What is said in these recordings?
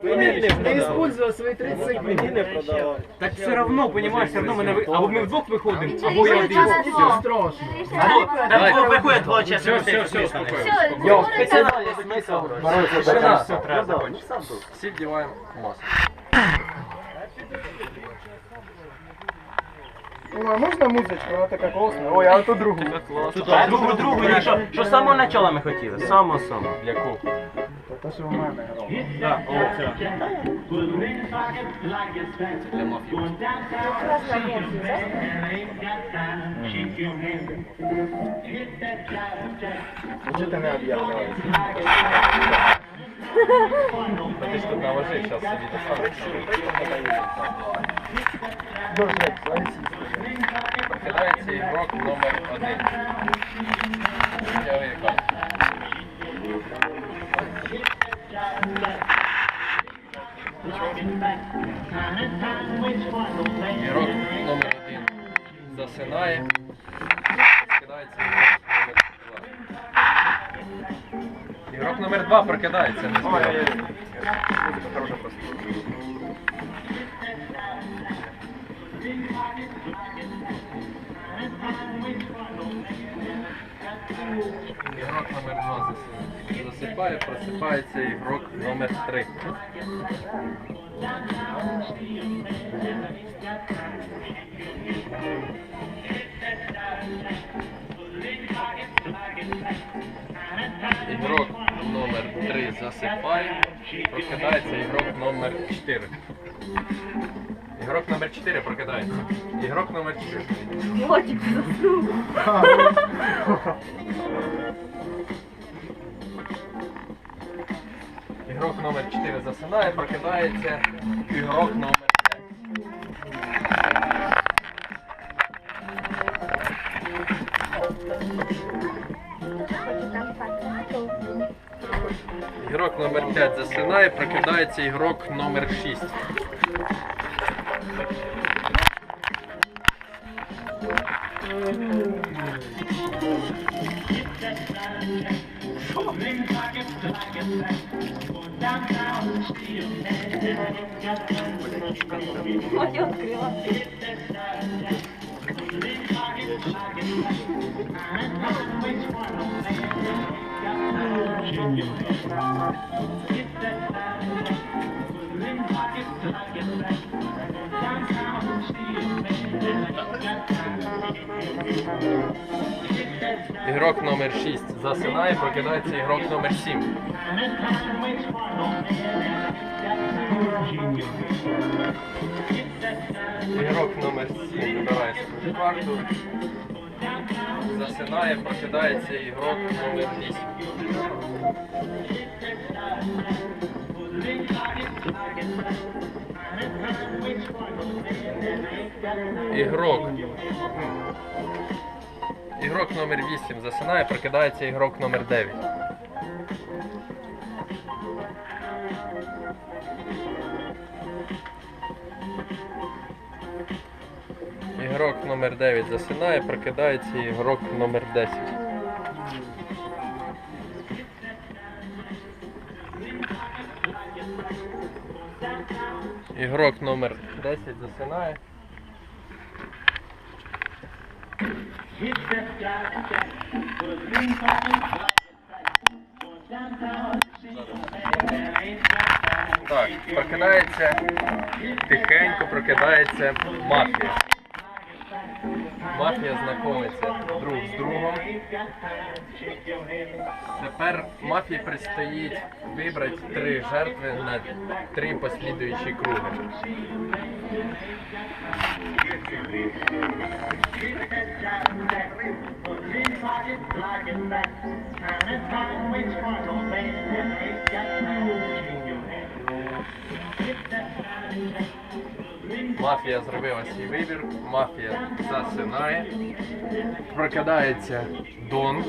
Ты использовал свои 30 секунд. Так все равно, понимаешь, все равно мы на вы... або ми вдвох виходимо, або я один. Ничего Там Давай. Виходить двоє часу. Все, все, все, спокійно. Йо, Спеціально є смисл. Тишина. Все треба закончити. Всі вдіваємо маску. Ой, а можно музычку? Она такая классная. Ой, а то другу. Другу, другу, ні, що, що з самого начала ми хотіли. З самого самого. Яку? Это же у мене грало. Да, о, все. Для мафії. Ти не об'являєш? Собі достанеш. Дуже класично. Прокидається ігрок номер один. Тягує карту. Ігрок номер один засинає. Прокидається ігрок номер два. Ігрок номер два прокидається, не Музыка хорошая просто. Ігрок номер два засинає. засипає, просипається ігрок номер три. Ігрок номер 3 засипає, прокидається ігрок номер 4. Ігрок номер 4 прокидається. Ігрок номер 4. Лотик заснув. Ігрок номер 4 засинає, прокидається ігрок номер номер 5 засинає, прокидається ігрок номер 6. Лотик відкрила. Ігрок номер 6 засинає, прокидається ігрок номер 7. Ігрок номер 7 вибирає свою карту. Засинає, прокидається ігрок номер 8. Ігрок. Ігрок номер 8 засинає, прокидається ігрок номер 9. Ігрок номер 9 засинає, прокидається ігрок номер 10. Ігрок номер 10 засинає. Так, прокидається, тихенько прокидається мафія. Мафія знайомиться друг з другом. Тепер мафії предстоїть вибрати три жертви на три послідуючі круги. Мафія зробила свій вибір, мафія засинає, прокидається Дон,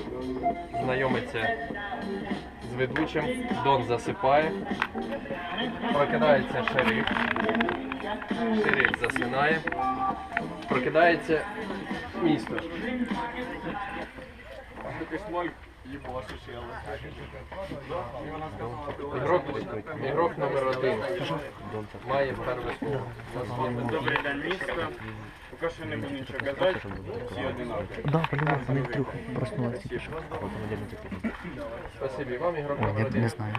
знайомиться з ведучим, Дон засипає, прокидається шериф, шериф засинає, прокидається місто. Ігрок, ігрок номер один має перше слово. Добрий день, місто. Поки що не буду нічого казати. Всі одинакові. Да, вони вдруг проснулися. Спасибі вам, ігрок номер я не один. знаю.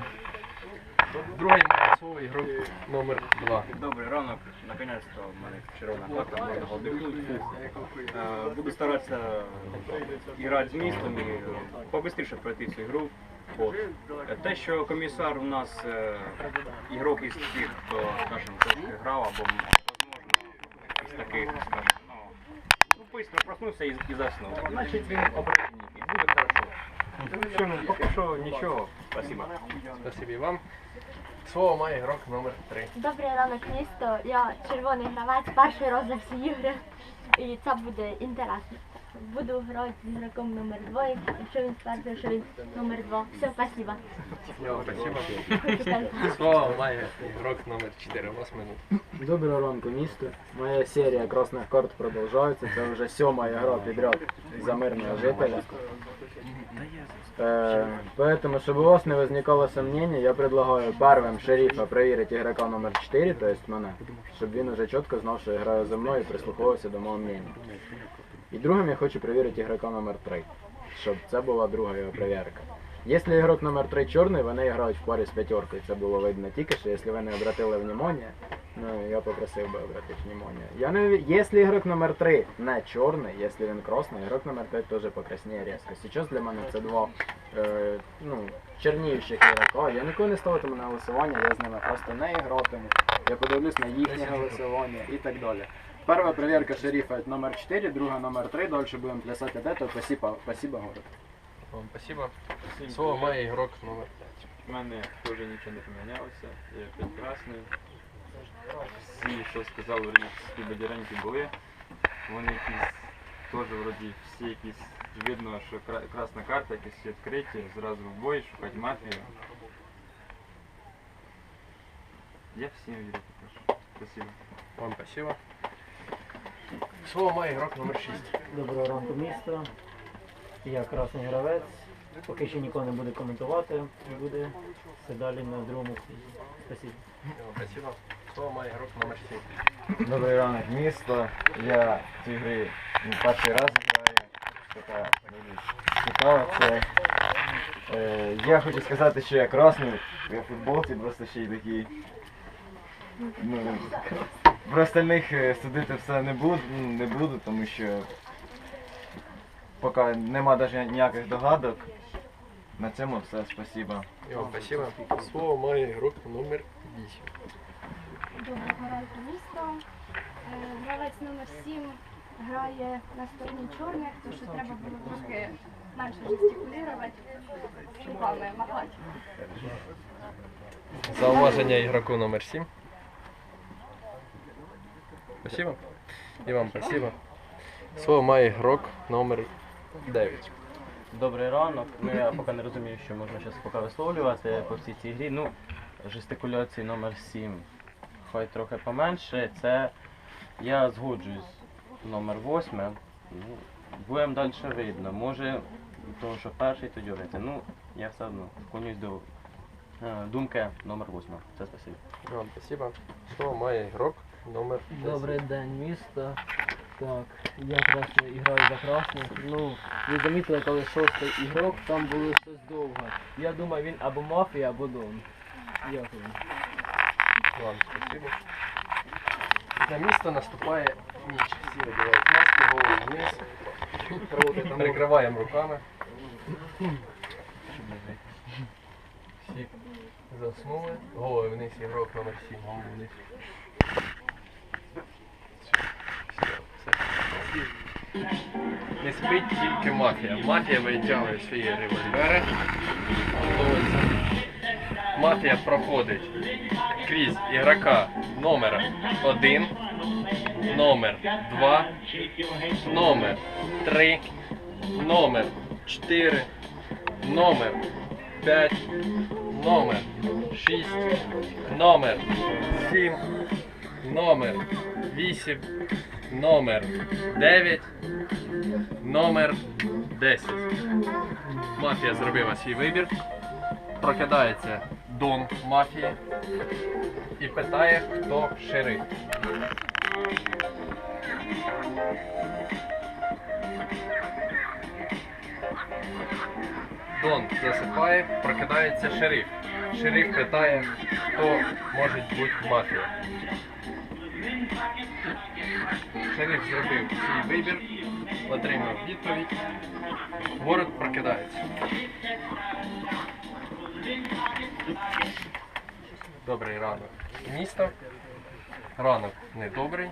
Другий слово ігрок номер два. Добрий ранок, наконець-то в мене червона карта, можна вдихнути. Е, Буду старатися грати з містом і побистріше пройти цю гру. От. Те, що комісар у нас е, ігрок із тих, хто, скажімо, трошки грав, або, можливо, із таких, скажімо, ну, ну, проснувся і, і заснув. Значить він оперативник і буде хорошо. Що, ну, поки що нічого. Спасибо. Спасибі вам. Слово має ігрок номер три. Добрий ранок, місто. Я червоний гравець, перший раз за всі ігри. І це буде інтересно. Буду грати з ігроком номер 2, якщо він скаже, що він номер 2. Все, спасибо. Спасибо. Слово має ігрок номер 4. У вас минут. Доброго ранку, місто. Моя серія красних карт продовжується. Це вже сьома гра підряд за мирного жителя. Е, поэтому, чтобы у вас не возникало сомнений, я предлагаю первым шерифа проверить игрока номер 4, то есть мене, щоб він уже чітко знав, що я граю за мною і прислуховувався до мого мнення. І другим я хочу перевірити ігрока номер 3, щоб це була друга його перевірка. Якщо ігрок номер 3 чорний, вони грають в парі з п'ятеркою. Це було видно тільки що, якщо ви не обратили внимание, ну я попросив би обратити внимание. Я не Якщо ігрок номер 3 не чорний, якщо він красний, ігрок номер 5 теж покрасніє різко. Сейчас для мене це два е, ну, черніючих ігрока. Я ніколи не ставитиму на голосування, я з ними просто не гратиму. Я подивлюсь на їхнє голосування і так далі. Перша перевірка шерифа номер 4, друга номер 3, далі будемо плясати де, то спасибо, спасибо город. Вам спасибо. Слово має ігрок номер 5. У мене теж нічого не помінялося, я прекрасний. Всі, що сказали, ті бадяренькі були. Вони якісь теж вроді всі якісь видно, що кра- красна карта, якісь відкриті, зразу в бой, шукати мафію. Я всім вірю поки що. Спасибо. Вам спасибо. Слово має ігрок номер 6. Доброго ранку, місто. Я красний гравець. Поки що нікого не буде коментувати. Буде все далі на другому. Спасибо. Спасибо. Слово має ігрок номер 7. Добрий ранок, місто. Я в цій грі перший раз граю. Така цікава це. Е, я хочу сказати, що я красний, я в футболці просто ще й такий. Ну, про остальних е, судити все не буду, не буду, тому що поки нема навіть ніяких догадок. На цьому все, спасибо. І вам спасибо. Слово має ігрок номер 8. Доброго ранку місто. Е, Гравець номер 7 грає на стороні чорних, тому що треба було трохи менше жестикулювати, руками махати. Зауваження ігроку номер 7. Спасибо. І вам спасибо. Слово має ігрок номер 9. Добрий ранок. Ну я поки не розумію, що можна зараз поки висловлювати по всій цій грі. Ну, жестикуляції номер 7 хай трохи поменше. Це я згоджуюсь номер 8. Ну, будемо далі видно. Може, того, що перший, то дюрити. Ну, я все одно склонюсь до е, думки номер 8. Це спасибо. І вам спасибо. Слово має ігрок номер 10. Добрий день, місто. Так, я красний граю за красних. Ну, ви замітили, коли шостий ігрок, там було щось довго. Я думаю, він або мафія, або дон. Дякую. Вам спасибо. На місто наступає ніч. Всі одягають маски, голову вниз. Прикриваємо руками. Всі заснули. Голови вниз, ігрок номер 7, голову вниз. Все, все. Не спить тільки мафія. Мафія витягує свої револьвери. Готується. Мафія проходить крізь ігрока номер 1, номер 2, номер 3, номер 4, номер 5, номер 6, номер 7, номер 8, номер 9, номер 10. Мафія зробила свій вибір. Прокидається Дон мафії і питає, хто шериф. Дон засипає, прокидається шериф. Шериф питає, хто може бути мафія. Шериф зробив свій вибір, отримав відповідь. Город прокидається. Добрий ранок. Місто. Ранок недобрий.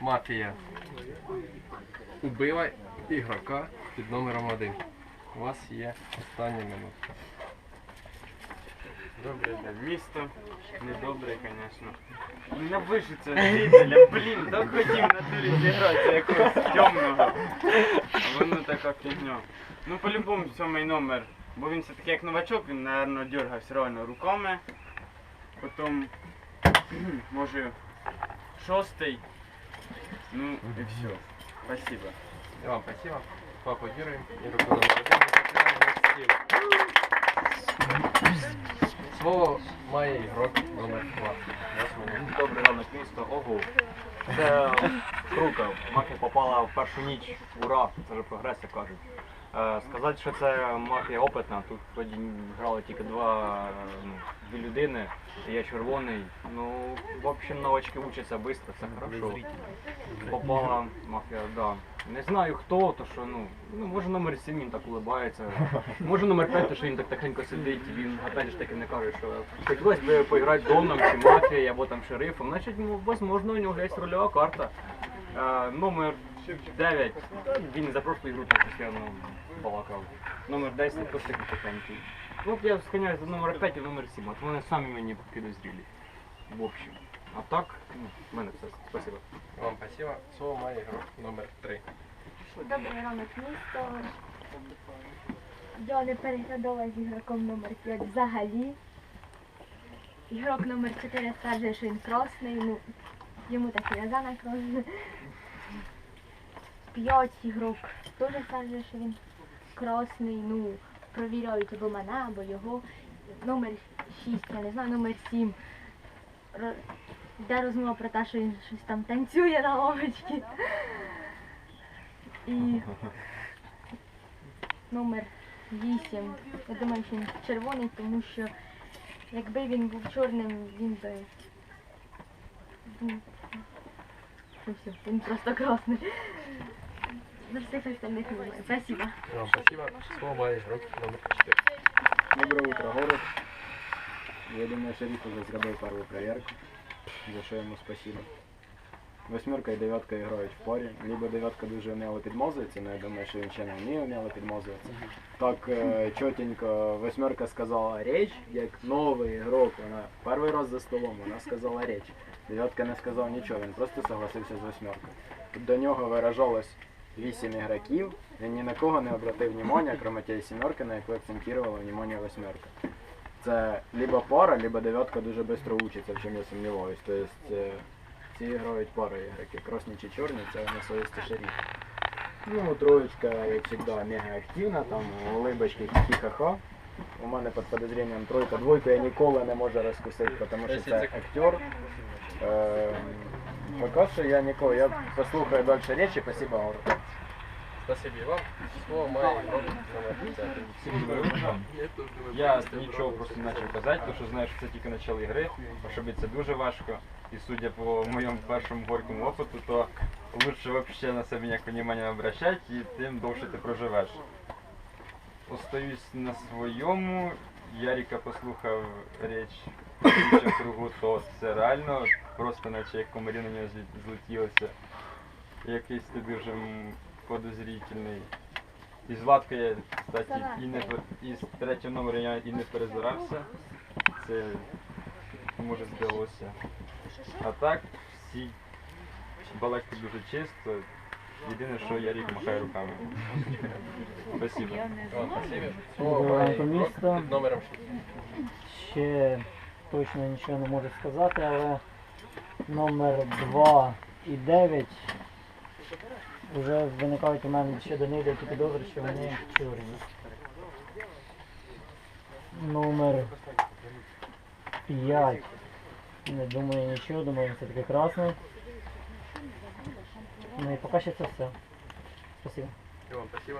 Мафія убила ігрока під номером один. У вас є остання минута. Добре, да. Місто недобре, звісно. Ненавижу цього жителя, блін, так хотів на турі зіграти якогось темного. А воно така фігня. Ну по-любому сьомий номер. Бо він все-таки як новачок, він, напевно, дергався реально руками. Потім, може, шостий. Ну і все. Спасибо. І вам спасибо. Поаплодируем. І руку номер один. Слово має ігрок номер два. Восьмий. Добрий ранок, місто. Ого. Це круто. Мафія попала в першу ніч. Ура! Це вже прогрес, як кажуть. Е, сказати, що це мафія опитна. Тут тоді грали тільки два ну, дві людини. Я червоний. Ну, в общем, новачки учаться швидко, це хорошо. Попала мафія, да. Не знаю хто, то що ну, ну може номер 7 він так улибається. Може номер 5, то що він так тихенько сидить, він опять ж таки не каже, що хотілося б поіграти доном чи мафією або там шерифом. Значить, ну, возможно, у нього є рольова карта. Е, номер 9, він за прошлу ігру так постійно балакав. Номер 10 теж такий тихенький. Ну, я схиняюсь за номер 5 і номер 7, от вони самі мені підозрілі. В общем. А так, ну, в мене все. Спасибо. Вам спасибо. Слово має ігрок номер три. Добрий ранок, місто. Я не переглядала з ігроком номер 5 взагалі. Ігрок номер 4 стверджує, що він красний, ну, йому так і в'язана красна. 5 ігрок теж стверджує, що він красний, ну, провіряють або мене, або його. Номер 6, я не знаю, номер 7. Йде розмова про те, що він щось там танцює на лавочці. І номер 8. Я думаю, що він червоний, тому що якби він був чорним, він би. Ну, все, він просто красний. За всіх остальних не. Спасибо. Вам спасибо. Слово має ігрок номер чотири. Доброе утро, город. Я думаю, шериф уже зробив першу проверку, за що йому спасибо. Восьмерка і дев'ятка грають в парі. Либо дев'ятка дуже вміло підмозується, але я думаю, що він ще не вміє вміло підмозуватися. Так е, чотенько восьмерка сказала річ, як новий ігрок, вона перший раз за столом, вона сказала річ. Дев'ятка не сказав нічого, він просто согласився з восьмеркою. Тут до нього виражалось вісім ігроків, він ні на кого не обратив внимання, крім тієї сімерки, на яку акцентувала внимання восьмерка. Це либо пара, либо дев'ятка дуже швидко учиться, в чому я сумніваюсь. Тобто ці грають пари ігроки. Красні чи чорні, це на совісті шериф. Ну, троєчка, як завжди, мега активна, там улибочки хі-хі-ха-ха. У мене під подозрінням тройка. Двойку я ніколи не можу розкусити, тому що це актер. Е, поки що я ніколи. Я послухаю далі речі, спасибо вам. Спасибо вам. Слово має. Я нічого просто не почав казати, тому що знаю, що це тільки почало ігри, ошибитися дуже важко. І судя по моєму першому горькому опиту, то лучше вообще на себе ніяк внимання не обращати, і тим довше ти проживеш. Остаюсь на своєму. Яріка послухав річ в кругу, то це реально просто наче як комарі на нього злетілося. Якийсь ти дуже подозрительний. І Златка я, кстати, і не і з третього номера я і не перезарався. Це може здалося. А так, всі балаки дуже чисто. Єдине, що я рік махаю руками. Спасибо. Спасибо. Під номером. Ще точно нічого не можу сказати, але номер 2 і 9 вже виникають у мене ще до них деякі підозри, що вони чорні. номер 5. Не думаю нічого, думаю, все таки красний. Ну і поки що це все. Спасибо. І вам спасибо.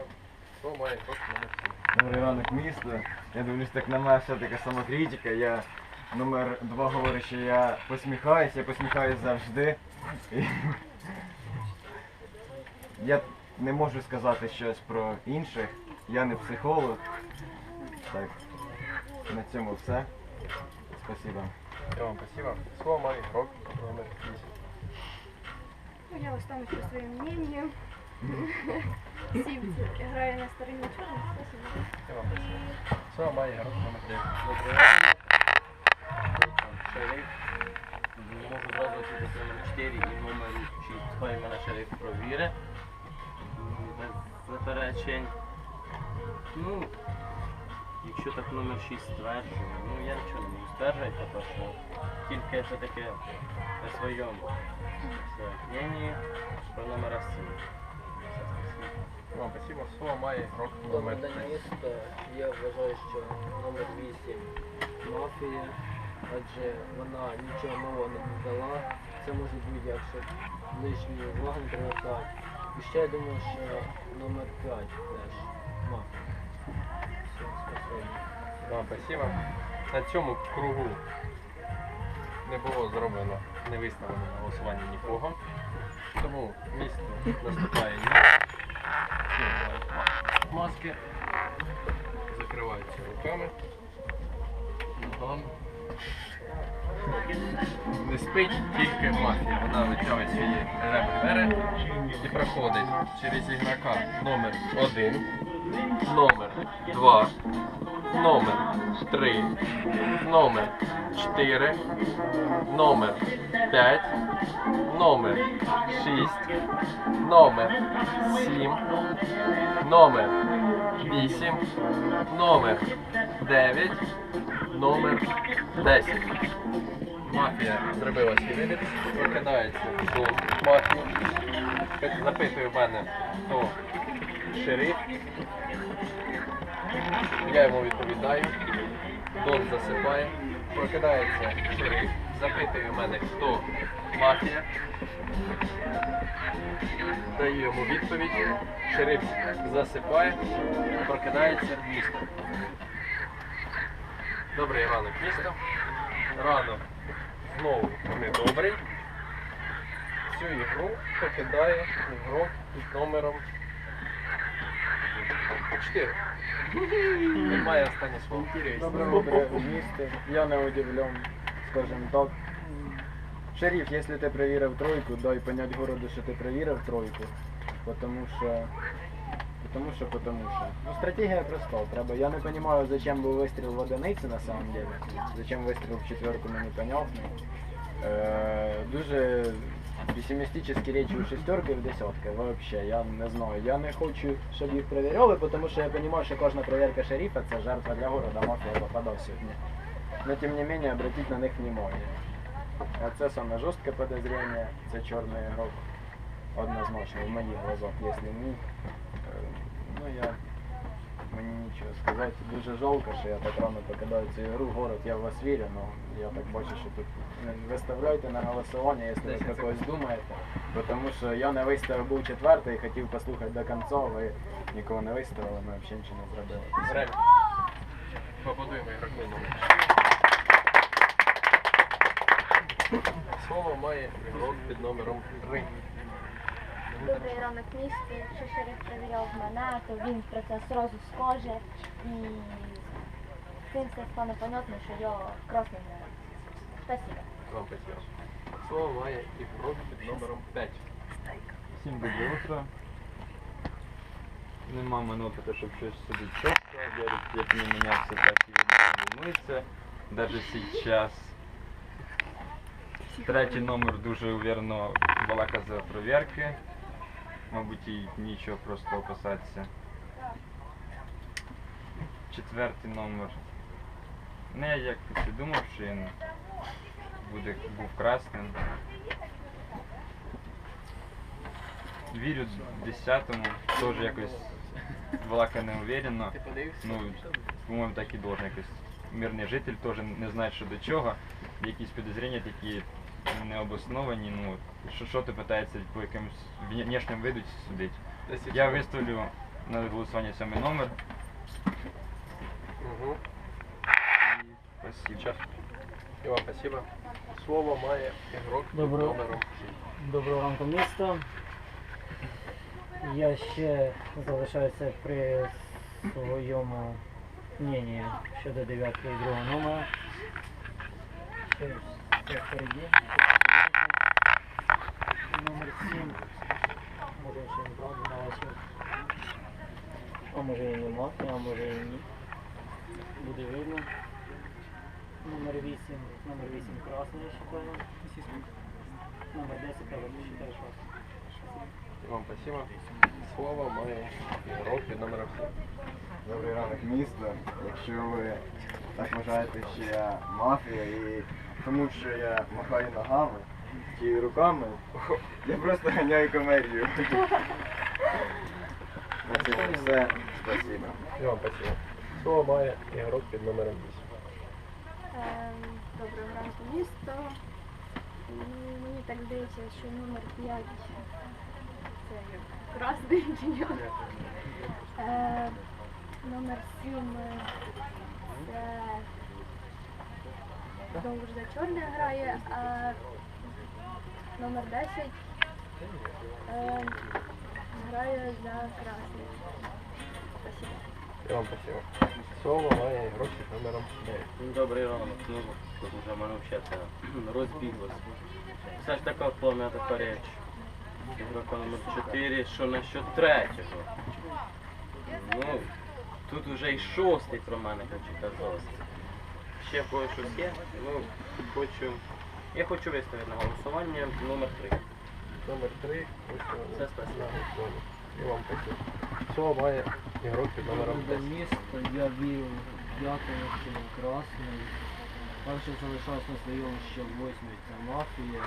Слово має ігрок номер 7. Добрий ранок місто. Я дивлюсь, так на мене все така самокритика. Я номер два говорю, що я посміхаюсь, я посміхаюсь завжди. І... Я не можу сказати щось про інших. Я не психолог. Так. На цьому все. Спасибо. І вам спасибо. Слово має ігрок номер 8. Ну, я останусь при своєму мнению. Сім грає на стороні чорних, спасибо. І вам спасибо. Слово має ігрок номер 9. Шериф. Можу зразу номер 4 і номер 6. Хай мене шериф провіри. Заперечень. Ну, якщо так номер 6 стверджує, ну я нічого не можу стверджувати, тому що тільки це таке при своєму мненні про номера 7. Все, спасибо. І вам спасибо. Слово має Добрий номер день 3. місто. Я вважаю, що номер 8 мафія, адже вона нічого нового не додала. Це може бути якщо лишні не привертати. І ще я думаю, що номер 5 теж. Все, спасибо. На цьому кругу не було зроблено, не виставлено на голосування нікого. Тому місто наступає маски. Закриваються руками. Не спить тільки мафія. Вона витягує свої револьвери і проходить через ігрока номер 1, номер 2, номер 3, номер 4, номер 5, номер 6, номер 7, номер 8, номер 9, номер 10. Мафія зробила свій прокидається до мафії, запитує в мене, хто шериф. Я йому відповідаю. Дон засипає. Прокидається шериф. Запитує в мене, хто мафія. Даю йому відповідь. Шериф засипає. Прокидається місто. Добрий ранок місто. Ранок знову недобрий. Цю ігру покидає ігрок під номером 4. Немає останнє слово. Доброго утра, місто. Я не удивлен, скажем так. Шериф, якщо ти перевірив тройку, дай понять городу, що ти перевірив тройку. Потому що... Потому що, потому що. Ну, стратегія проста. Треба. Я не понимаю, зачем был выстрел в одиниці на самом деле. Зачем выстрел в четверку, мені понятно. Е, дуже песимістичні речі у шестерки і в десятки. Вообще, я не знаю. Я не хочу, щоб їх перевіряли, тому що я розумію, що кожна перевірка шерифа це жертва для города, мафія попадав сьогодні. Но тем не менее обратить на них внимание. А це саме жорстке подозрение, це чорний ігрок. Однозначно, в моїх глазах, якщо ні. е, Ну я мені нічого сказати. Дуже жалко, що я так рано покидаю цю ігру. Город, я в вас вірю, але я так бачу, що тут не виставляйте на голосування, якщо ви когось думаєте. Бо Тому що я не виставив, був четвертий, хотів послухати до кінця, ви нікого не виставили, ми взагалі нічого не зробили. Поаплодуємо ігроку Слово має ігрок під номером 3. Добрий ранок місто. Якщо шериф перевіряв мене, то він про це сразу скаже. І цим все стане понятно, що я красний гравець. Спасибо. Вам спасибо. Слово має ігрок під номером 5. Всім доброе утро. Нема мене щоб щось собі чітко. Вірить, як не мінявся, так і не. Даже сейчас. Третій номер дуже уверенно балака за провірки. Мабуть, і нічого просто опасатися. Четвертий номер. Ну, я якось і думав, що він буде, був красним. Вірю десятому, теж якось балака не уверенно. Ну, по-моєму, так і должен якось мирний житель теж не знає, що до чого. Якісь підозріння такі необосновані. Ну, що, що ти питається по якимось внешнім виду судити. Я виставлю на голосування сьомий номер. Спасибо. Час. І вам спасибо. Слово має ігрок під Добро. номером 6. Доброго ранку місто. Я ще залишаюся при своєму мненні щодо 9 і 2 номера. Ще все впереді. Номер 7. Може ще не правда налазив. А може і нема, а може і ні. Буде видно. Номер 8. Номер 8 красний, я считаю. Номер 10 також считаю, що. І вам спасибо. Слово має ігрок під номером 7. Добрий ранок, місто. Якщо ви так вважаєте, що я мафія і тому що я махаю ногами чи руками, я просто ганяю комедію. На цьому все. Спасибо. І вам спасибо. Слово має ігрок під номером 8. Ем, Доброго ранку, місто. Мені так здається, що номер 5 це красний чи? Е, Номер 7 це за чорне грає, а номер 10 е, грає за красний. Спасибо. І вам спасибо. Слово має ігрок під номером 9. Ну, Добрий ранок, ну тут вже в мене взагалі розбіглося. Все ж така плам'я така річ. Ігрока номер 4, що насчет третього? Ну, тут вже і шостий про мене хочу казати. Ще когось щось є? Ну, хочу. Я хочу виставити на голосування номер 3. Номер 3. Це спасибо. І вам спасибо. Слово має ігрок під номером До 10. міста я вів був красний. Перше залишалось на своєму ще восьмий, це мафія.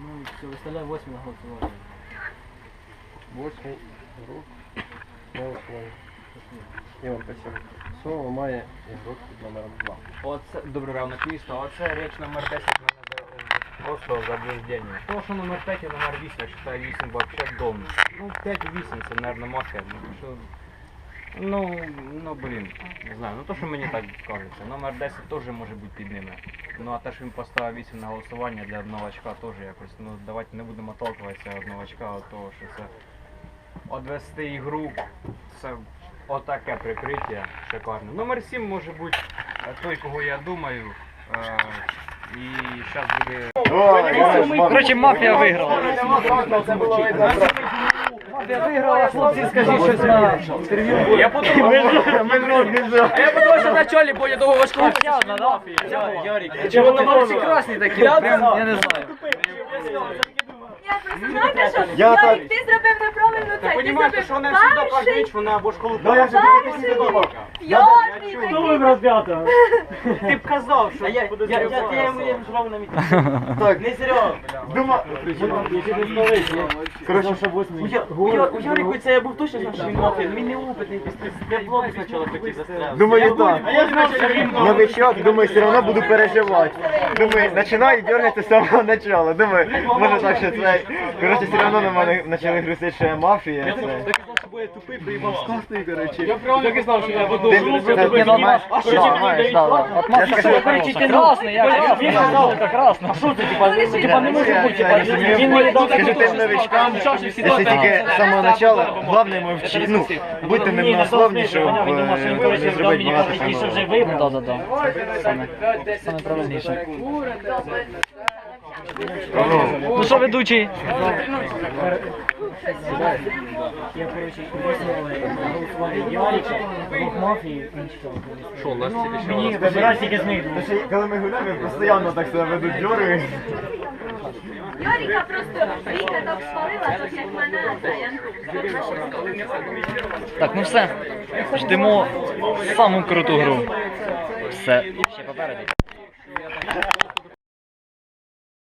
Ну, все, виставляю восьмий на голосування. Восьмий ігрок на голосування. І вам. Слово має ігрок під номером 2. Оце добрий ранок місто. Оце річ номер 10 мене за- просто заблуждення. То, що номер 5 і номер 8, я вважаю 8 вообще дом. Ну 5 і 8 це, мабуть, мафія. Ну. Ну, ну блін, не знаю. Ну то, що мені так кажеться. Номер 10 теж може бути під ними. Ну а те, що він поставив 8 на голосування для новачка теж якось. Ну давайте не будемо отталкуватися від новачка, від того, що це одвести ігру. Це отаке прикриття шикарне. Номер 7 може бути е, той, кого я думаю. Е, і зараз буде. Коротше, мафія виграла. Мафія виграла, хлопці, скажіть щось на інтерв'ю. Я а я подумав, що на чолі буде довго важко. Ярик, Чого там всі красні такі? Прям, я не знаю. Я що Я Ярик, так- ти зробив неправильно це. Ти зробив що вона завжди кожну ніч вона або школу Да, я вже перший, тільки думав. п'ятий Хто такий. вибрав? Ти б казав, що я, буде я, я, я, я, зробив на. Так, Не Серега. дума. Коротше. У, Ярику це я був точно знав, що він мафія. Він не опитний, без диплому спочатку хотів застряти. Думаю, так. А я знав, що він Новичок, думаю, все одно буду переживати. Думаю, починаю дергати з самого начала. Думаю, може так, що це. Коротше, все одно на мене почали грузити, що я мафія. Це... тупий, приїбав картою, коротше. Я так і знав, що я буду. Ти- ти- ти- ти маєш- А що да, тебе не маєш, дають да, да. От що кричить, ти красний, я. Він сказав, це красно. А що це, типа, ну, типа, не може бути, типа, він не дав Скажи таку новичкам, якщо тільки з самого начала, головне мовчи, ну, будьте немногословні, щоб е, не зробити багато самого. Да, да, да. Саме, саме правильніше. Ну що, ведучий? Я, на голосування Ярика, двох мафії. Що, у нас тільки Мені вибирати тільки з них Та Коли ми гуляємо, ми постійно так себе ведуть дьори. Ярика просто Віка так спалила, тут як мене, це я Так, ну все. Ждемо саму круту гру. Все. Ще попереду.